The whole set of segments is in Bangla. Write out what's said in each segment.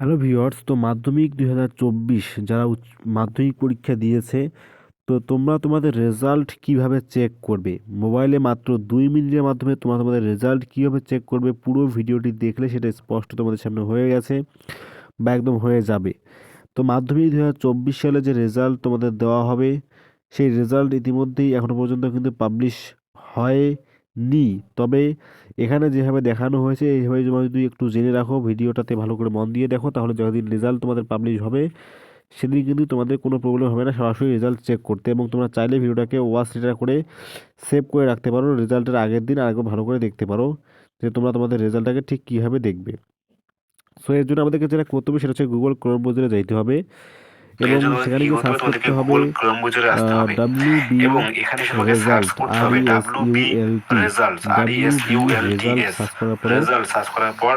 হ্যালো ভিউয়ার্স, তো মাধ্যমিক দুই হাজার চব্বিশ যারা মাধ্যমিক পরীক্ষা দিয়েছে, তো তোমরা তোমাদের রেজাল্ট কীভাবে চেক করবে? মোবাইলে মাত্র দুই মিনিটের মাধ্যমে তোমরা তোমাদের রেজাল্ট কীভাবে চেক করবে? পুরো ভিডিওটি দেখলে সেটা স্পষ্ট তোমাদের সামনে হয়ে গেছে বা একদম হয়ে যাবে। তো মাধ্যমিক দু হাজার চব্বিশ সালে যে রেজাল্ট তোমাদের দেওয়া হবে, সেই রেজাল্ট ইতিমধ্যেই এখনও পর্যন্ত কিন্তু পাবলিশ হয়নি তবে এখানে যেভাবে দেখানো হয়েছে এইভাবে তোমরা যদি একটু জেনে রাখো, ভিডিওটাতে ভালো করে মন দিয়ে দেখো, তাহলে যেদিন রেজাল্ট তোমাদের পাবলিশ হবে, সেদিন কিন্তু তোমাদের কোনো প্রবলেম হবে না, সরাসরি রেজাল্ট চেক করতে। এবং তোমরা চাইলে ভিডিওটাকে ওয়াচ রিটার করে সেভ করে রাখতে পারো রেজাল্টের আগের দিন আরেকবার ভালো করে দেখতে পারো, যে তোমরা তোমাদের রেজাল্টটাকে ঠিক কীভাবে দেখবে। সো এর জন্য আমাদেরকে যেটা করতে হবে, সেটা হচ্ছে গুগল ক্রোম ব্রাউজারে যাইতে হবে। এবং সেখানে গিয়ে সার্চ করতে হবে ক্রোম ব্রাউজারে আসতে হবে। ডাব্লিউ বি এবং এখানে তোমাকে সার্চ করতে হবে W B L results R S B U L T S search result search করার পর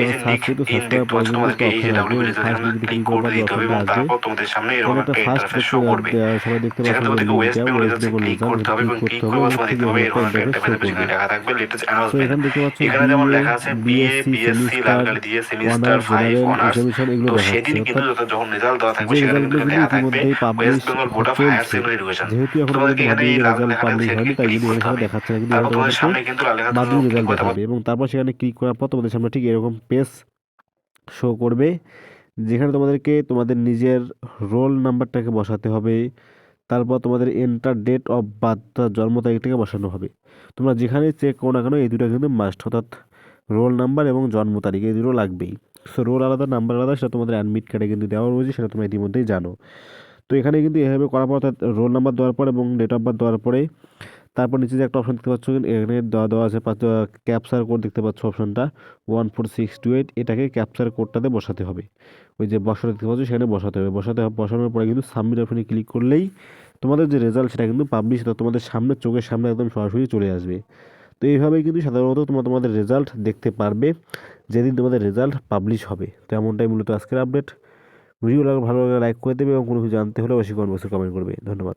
এই যে নিক করি তো ইন সার্চ করার দেখতে পরে পাচ্ছ কিন্তু তোমাদেরকে এই যে ডাব্লিউ বি রেজাল্ট এখানে ক্লিক ক্লিক করতে অপশনটা হবে এবং তারপর তোমাদের সামনে এরকম একটা একটা ইন্টারফেস শো করবে। সবাই দেখতে পাচ্ছ তোমাদেরকে ওয়েস্ট বেঙ্গল ওয়েস্ট ক্লিক করতে হবে এবং ক্লিক ক্লিক করতে হবে হবে এরকম এরকম একটা একটা ইন্টারফেস ইন্টারফেস যেখানে শো লেখা থাকবে লেটেস্ট অ্যানাউন্সমেন্ট এখানে যেমন লেখা আছে বিএ বিএসসি বিএসসি লাল সেমিস্টার কালি দিয়ে সেমিস্টার ফাইভ অনার্স তো সেদিন কিন্তু যখন রেজাল্ট দেওয়া থাকবে সেখানে কিন্তু ইতিমধ্যেই পাবলিশ চলছে যেহেতু এখন রেজাল্ট পাবলিশ হয়নি তাই এখানে দেখাচ্ছে না কিন্তু তোমাদের রেজাল্ট দেখাবে এবং তারপর সেখানে ক্লিক করার পর তোমাদের সামনে ঠিক এরকম পেজ শো করবে যেখানে তোমাদেরকে তোমাদের নিজের রোল নাম্বারটাকে বসাতে হবে তারপর তোমাদের এন্টার ডেট অফ বার্থ জন্ম তারিখটাকে বসানো হবে। তোমরা যেখানে চেক করো না কেন এই দুটো কিন্তু মাস্ট অর্থাৎ রোল নাম্বার এবং জন্ম তারিখ এই দুটো লাগবেই। সো রোল আলাদা, নাম্বার আলাদা, সেটা তোমাদের অ্যাডমিট কার্ডে কিন্তু দেওয়া রয়েছে, সেটা তোমরা ইতিমধ্যেই জানো। তো এখানে কিন্তু এভাবে করার পর অর্থাৎ রোল নাম্বার দেওয়ার পর এবং ডেট অফ বার্থ দেওয়ার পরে। তারপর নিচে যে একটা অপশন দেখতে পাচ্ছ, এখানে দেওয়া দেওয়া আছে পাঁচ ক্যাপচার কোড দেখতে পাচ্ছ অপশনটা one four six two eight এটাকে ক্যাপচার কোডটাতে বসাতে হবে। ওই যে বসাতে দেখতে পাচ্ছ, সেখানে বসাতে হবে। বসাতে হবে বসানোর পরে কিন্তু সাবমিট অপশনে ক্লিক করলেই তোমাদের যে রেজাল্ট সেটা কিন্তু পাবলিশ সেটা তোমাদের সামনে, চোখের সামনে একদম সরাসরি চলে আসবে। তো এইভাবেই কিন্তু সাধারণত তোমরা তোমাদের রেজাল্ট দেখতে পারবে। যেদিন তোমাদের রেজাল্ট পাবলিশ হবে। তো এমনটাই মূলত আজকের আপডেট ভিডিও ভালো লাগলে লাইক করে দেবে এবং কোনো কিছু জানতে হলে অবশ্যই কমেন্ট করবে। ধন্যবাদ।